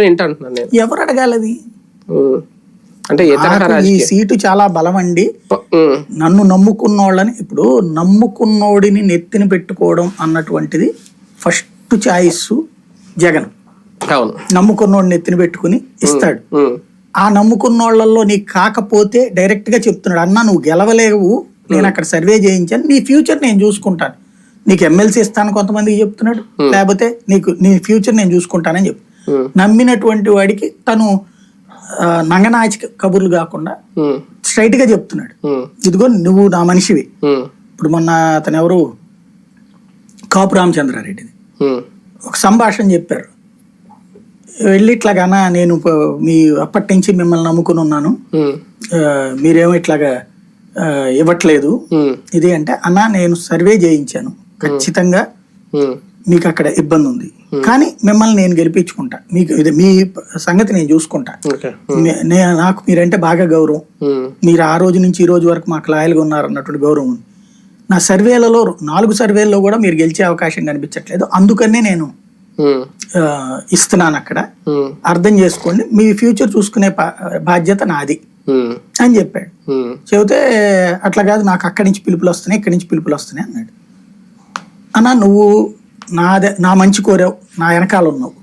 ఏంటంటున్నాను నేను? ఎవరు అడగాలది ఉమ్. అంటే ఈ సీటు చాలా బలం అండి. నన్ను నమ్ముకున్నోళ్ళని ఇప్పుడు నమ్ముకున్నోడిని నెత్తిన పెట్టుకోవడం అన్నటువంటిది ఫస్ట్ చాయిస్ జగన్. అవును. నమ్ముకున్నోడిని నెత్తిన పెట్టుకుని ఇస్తాడు. ఆ నమ్ముకున్నోళ్ళలో నీకు కాకపోతే డైరెక్ట్గా చెప్తున్నాడు అన్న నువ్వు గెలవలేవు. నేను అక్కడ సర్వే చేయించాను. నీ ఫ్యూచర్ నేను చూసుకుంటాను. నీకు ఎమ్మెల్సీ ఇస్తాను కొంతమందికి చెప్తున్నాడు. లేకపోతే నీకు నీ ఫ్యూచర్ నేను చూసుకుంటానని చెప్పు. నమ్మినటువంటి వాడికి తను నంగనాచి కబుర్లు కాకుండా. స్ట్రైట్గా చెప్తున్నాడు. ఇదిగో నువ్వు నా మనిషివి. ఇప్పుడు మొన్న అతను ఎవరు కాపు రామచంద్రారెడ్డిది. ఒక సంభాషణ చెప్పారు వెళ్ళి ఇట్లాగానా నేను మీ అప్పటి నుంచి మిమ్మల్ని నమ్ముకుని ఉన్నాను మీరేమో ఇట్లాగా ఇవ్వట్లేదు. ఇది అంటే అన్న నేను సర్వే చేయించాను ఖచ్చితంగా. మీకు అక్కడ ఇబ్బంది ఉంది కానీ మిమ్మల్ని నేను గెలిపించుకుంటా. మీకు ఇది మీ సంగతి నేను చూసుకుంటా. నాకు మీరంటే బాగా గౌరవం. ఉమ్. మీరు ఆ రోజు నుంచి ఈ రోజు వరకు మాకు లాయల్గా ఉన్నారు అన్నటువంటి గౌరవం ఉంది. నా సర్వేలలో నాలుగు సర్వేల్లో కూడా మీరు గెలిచే అవకాశం కనిపించట్లేదు. అందుకనే నేను. ఆ, ఇస్తున్నాను అక్కడ. అర్థం చేసుకోండి. మీ ఫ్యూచర్ చూసుకునే బాధ్యత నాది. అని చెప్పాడు. చెబితే అట్లా కాదు నాకు అక్కడి నుంచి పిలుపులు వస్తున్నాయి ఇక్కడి నుంచి పిలుపులు వస్తున్నాయి అన్నాడు. అన్న నువ్వు నాదే నా మంచి కోరావు. నా వెనకాల ఉన్నావు.